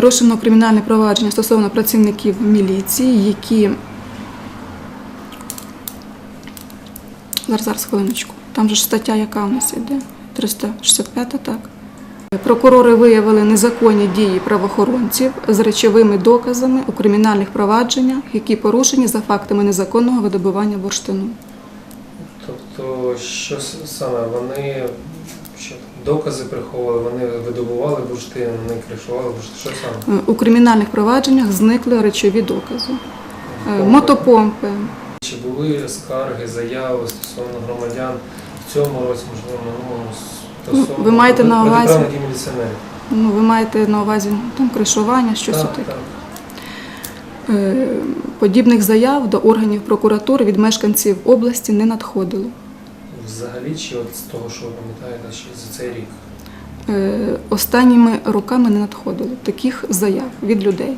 Порушено кримінальне провадження стосовно працівників міліції, які. Зараз, зараз хвилиночку. Там же ж стаття, яка у нас йде? 365, так. Прокурори виявили незаконні дії правоохоронців з речовими доказами у кримінальних провадженнях, які порушені за фактами незаконного видобування бурштину. Тобто, що саме вони що, докази приховували, вони видобували бурштин, не кришували бурштин. Що саме? У кримінальних провадженнях зникли речові докази. Е, Помпи. Мотопомпи, Чи були скарги, заяви стосовно громадян в цьому році, можливо, минулому Ну, стосовно ви маєте на увазі- міліціонерів? ну ви маєте на увазі там кришування, щось Так, таке. так. Е, Подібних заяв до органів прокуратури від мешканців області не надходило. Взагалі, чи от з того, що ви пам'ятаєте, ще за цей рік? Е, Останніми роками не надходило таких заяв від людей.